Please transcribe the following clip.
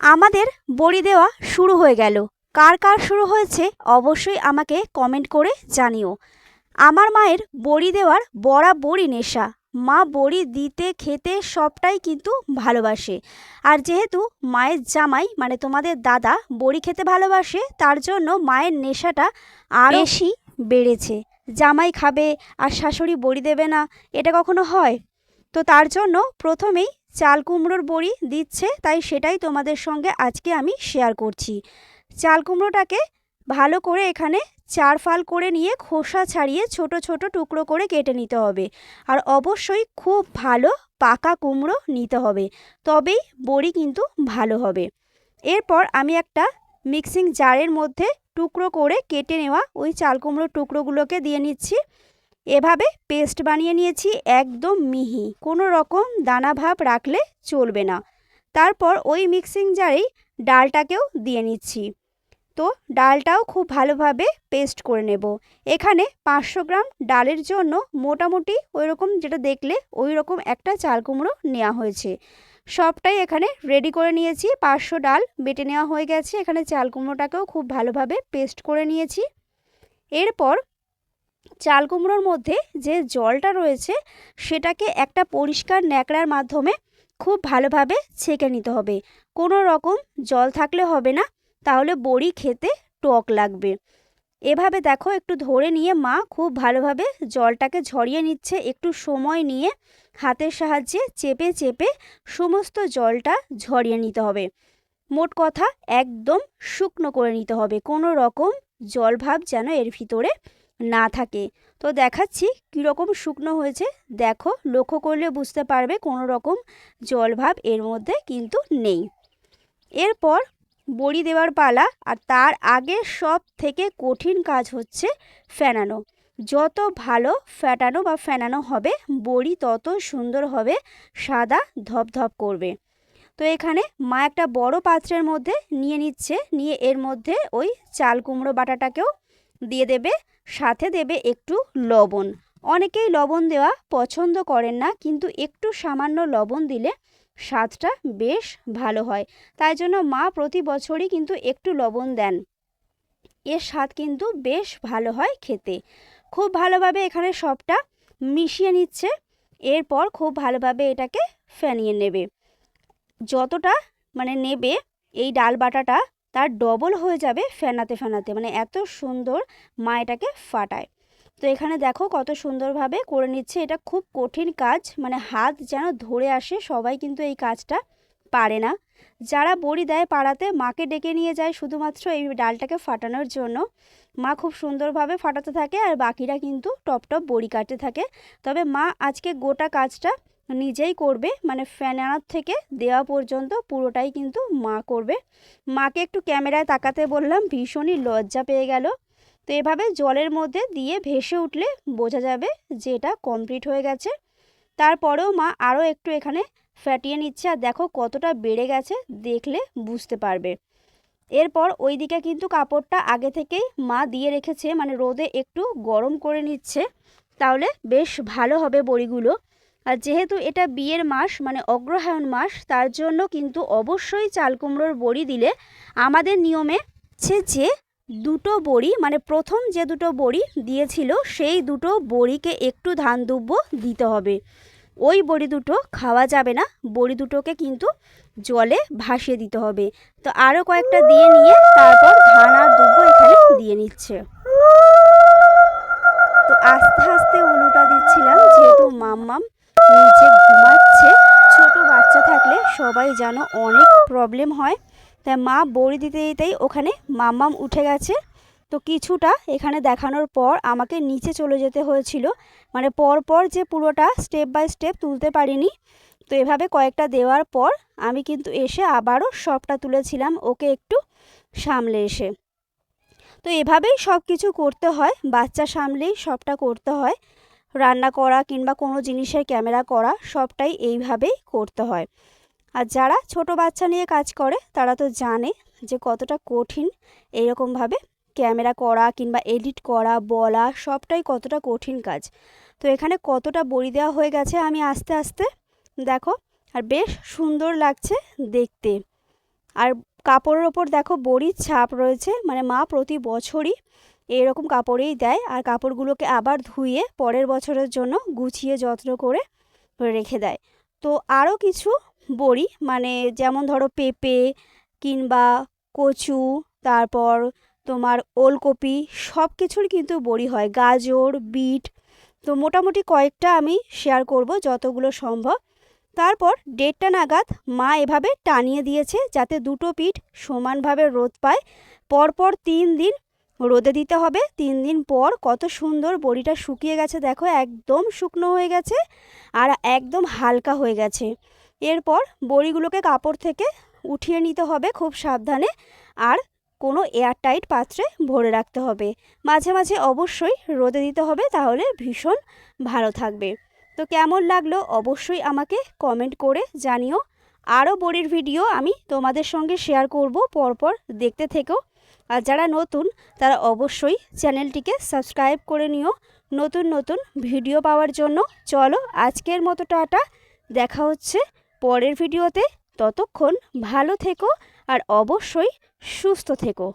আমাদের বড়ি দেওয়া শুরু হয়ে গেল। কার কার শুরু হয়েছে অবশ্যই আমাকে কমেন্ট করে জানিও। আমার মায়ের বড়ি দেওয়ার বরাবরই নেশা। মা বড়ি দিতে, খেতে সবটাই কিন্তু ভালোবাসে। আর যেহেতু মায়ের জামাই মানে তোমাদের দাদা বড়ি খেতে ভালোবাসে, তার জন্য মায়ের নেশাটা আরও বেশি বেড়েছে। জামাই খাবে আর শাশুড়ি বড়ি দেবে না, এটা কখনো হয়? তো তার জন্য প্রথমেই চাল কুমড়োর বড়ি দিচ্ছে, তাই সেটাই তোমাদের সঙ্গে আজকে আমি শেয়ার করছি। চাল কুমড়োটাকে ভালো করে এখানে চার ফাল করে নিয়ে খোসা ছাড়িয়ে ছোট ছোট টুকরো করে কেটে নিতে হবে। আর অবশ্যই খুব ভালো পাকা কুমড়ো নিতে হবে, তবেই বড়ি কিন্তু ভালো হবে। এরপর আমি একটা মিক্সিং জারের মধ্যে টুকরো করে কেটে নেওয়া ওই চাল কুমড়োর টুকরোগুলোকে দিয়ে নিচ্ছি। এভাবে পেস্ট বানিয়ে নিয়েছি একদম মিহি। কোনো রকম দানা ভাব রাখলে চলবে না। তারপর ওই মিক্সিং জারেই ডালটাকেও দিয়ে নিচ্ছি। তো ডালটাও খুব ভালোভাবে পেস্ট করে নেব। এখানে পাঁচশো গ্রাম ডালের জন্য মোটামুটি ওই রকম যেটা দেখলে ওই রকম একটা চাল কুমড়ো নেওয়া হয়েছে। সবটাই এখানে রেডি করে নিয়েছি। পাঁচশো ডাল বেটে নেওয়া হয়ে গেছে। এখানে চাল কুমড়োটাকেও খুব ভালোভাবে পেস্ট করে নিয়েছি। এরপর চাল কুমড়োর মধ্যে যে জলটা রয়েছে, সেটাকে একটা পরিষ্কার ন্যাকড়ার মাধ্যমে খুব ভালোভাবে ছেঁকে নিতে হবে। কোনো রকম জল থাকলে হবে না, তাহলে বড়ি খেতে টক লাগবে। এভাবে দেখো, একটু ধরে নিয়ে মা খুব ভালোভাবে জলটাকে ঝরিয়ে নিচ্ছে। একটু সময় নিয়ে হাতের সাহায্যে চেপে চেপে সমস্ত জলটা ঝরিয়ে নিতে হবে। মোট কথা একদম শুকনো করে নিতে হবে। কোনো রকম জলভাব যেন এর ভিতরে না থাকে। তো দেখাচ্ছি কীরকম শুকনো হয়েছে। দেখো, লক্ষ্য করলে বুঝতে পারবে কোনো রকম জলভাব এর মধ্যে কিন্তু নেই। এরপর বড়ি দেওয়ার পালা আর তার আগে সব থেকে কঠিন কাজ হচ্ছে ফেনানো যত ভালো ফ্যাটানো বা ফেনানো হবে, বড়ি তত সুন্দর হবে, সাদা ধপধপ করবে। তো এখানে মা একটা বড় পাত্রের মধ্যে নিয়ে নিচ্ছে, নিয়ে এর মধ্যে ওই চাল কুমড়ো বাটাটাকেও দিয়ে দেবে। সাথে দেবে একটু লবণ। অনেকেই লবণ দেওয়া পছন্দ করেন না, কিন্তু একটু সামান্য লবণ দিলে স্বাদটা বেশ ভালো হয়। তাই জন্য মা প্রতি বছরই কিন্তু একটু লবণ দেন। এর স্বাদ কিন্তু বেশ ভালো হয় খেতে। খুব ভালোভাবে এখানে সবটা মিশিয়ে নিচ্ছে। এরপর খুব ভালোভাবে এটাকে ফেনিয়ে নেবে। যতটা মানে নেবে, এই ডাল বাটাটা তার ডবল হয়ে যাবে ফেনাতে ফেনাতে। মানে এত সুন্দর মা এটাকে ফাটায়। তো এখানে দেখো কত সুন্দরভাবে করে নিচ্ছে। এটা খুব কঠিন কাজ। মানে হাত যেন ধরে আসে, সবাই কিন্তু এই কাজটা পারে না। যারা বড়ি দেয় পাড়াতে, মাকে ডেকে নিয়ে যায় শুধুমাত্র এই ডালটাকে ফাটানোর জন্য। মা খুব সুন্দরভাবে ফাটাতে থাকে আর বাকিরা কিন্তু টপ টপ বড়ি কাটতে থাকে। তবে মা আজকে গোটা কাজটা নিজেই করবে মানে ফ্যানার থেকে দেওয়া পর্যন্ত পুরোটাই কিন্তু মা করবে। মাকে একটু ক্যামেরায় তাকাতে বললাম, ভীষণই লজ্জা পেয়ে গেল। তো এভাবে জলের মধ্যে দিয়ে ভেসে উঠলে বোঝা যাবে যে এটা কমপ্লিট হয়ে গেছে। তারপরেও মা আরও একটু এখানে ফ্যাটিয়ে নিচ্ছে আর দেখো কতটা বেড়ে গেছে দেখলে বুঝতে পারবে। এরপর ওই দিকে কিন্তু কাপড়টা আগে থেকেই মা দিয়ে রেখেছে মানে রোদে একটু গরম করে নিচ্ছে, তাহলে বেশ ভালো হবে বড়িগুলো। আর যেহেতু এটা বিয়ের মাস মানে অগ্রহায়ণ মাস, তার জন্য কিন্তু অবশ্যই চাল কুমড়োর বড়ি দিলে আমাদের নিয়মে হচ্ছে যে দুটো বড়ি মানে প্রথম যে দুটো বড়ি দিয়েছিল, সেই দুটো বড়িকে একটু ধান দুব্য দিতে হবে। ওই বড়ি দুটো খাওয়া যাবে না, বড়ি দুটোকে কিন্তু জলে ভাসিয়ে দিতে হবে। তো আরও কয়েকটা দিয়ে নিয়ে তারপর ধান আর দুব্য এখানে দিয়ে নিচ্ছে। তো আস্তে আস্তে উলুটা দিচ্ছিলাম, যেহেতু মাম্মাম নিচে ঘুমাচ্ছে। ছোট বাচ্চা থাকলে সবাই যেন অনেক প্রবলেম হয়। তাই মা বড়ি দিতে দিতেই ওখানে মাম্মাম উঠে গেছে। তো কিছুটা এখানে দেখানোর পর আমাকে নিচে চলে যেতে হয়েছিল। মানে পর পর যে পুরোটা স্টেপ বাই স্টেপ তুলতে পারিনি। তো এভাবে কয়েকটা দেওয়ার পর আমি কিন্তু এসে আবারও সবটা তুলেছিলাম ওকে একটু সামলে এসে। তো এভাবেই সব কিছু করতে হয়, বাচ্চা সামলেই সবটা করতে হয়। রান্না করা কিংবা কোনো জিনিসের ক্যামেরা করা সবটাই এইভাবেই করতে হয়। আর যারা ছোট বাচ্চা নিয়ে কাজ করে, তারা তো জানে যে কতটা কঠিন এইরকমভাবে ক্যামেরা করা কিংবা এডিট করা, বলা সবটাই কতটা কঠিন কাজ। তো এখানে কতটা বড়ি দেওয়া হয়ে গেছে আমি আস্তে আস্তে দেখো, আর বেশ সুন্দর লাগছে দেখতে। আর কাপড়ের ওপর দেখো বড়ির ছাপ রয়েছে মানে মা প্রতি বছরই এরকম কাপড়েই দেয় আর কাপড়গুলোকে আবার ধুয়ে পরের বছরের জন্য গুছিয়ে যত্ন করে রেখে দেয়। তো আরও কিছু বড়ি মানে যেমন ধরো পেঁপে কিংবা কচু, তারপর তোমার ওলকপি সব কিছুর কিন্তু বড়ি হয়। গাজর, বিট, তো মোটামুটি কয়েকটা আমি শেয়ার করব যতগুলো সম্ভব। তারপর দেড়টা নাগাদ মা এভাবে টানিয়ে দিয়েছে যাতে দুটো পিঠ সমানভাবে রোদ পায়। পরপর তিন দিন রোদে দিতে হবে। তিন দিন পর কত সুন্দর বড়িটা শুকিয়ে গেছে, দেখো, একদম শুকনো হয়ে গেছে আর একদম হালকা হয়ে গেছে। এরপর বড়িগুলোকে কাপড় থেকে উঠিয়ে নিতে হবে খুব সাবধানে আর কোনো এয়ারটাইট পাত্রে ভরে রাখতে হবে। মাঝে মাঝে অবশ্যই রোদে দিতে হবে, তাহলে ভীষণ ভালো থাকবে। তো কেমন লাগল অবশ্যই আমাকে কমেন্ট করে জানিও। আরও বড়ির ভিডিও আমি তোমাদের সঙ্গে শেয়ার করব, পরপর দেখতে থেকেও আর যারা নতুন, তারা অবশ্যই চ্যানেলটিকে সাবস্ক্রাইব করে নিও। নতুন নতুন ভিডিও পাওয়ার জন্য চলো আজকের মতো টাটা। দেখা হচ্ছে পরের ভিডিওতে। ততক্ষণ ভালো থেকো আর অবশ্যই সুস্থ থেকো।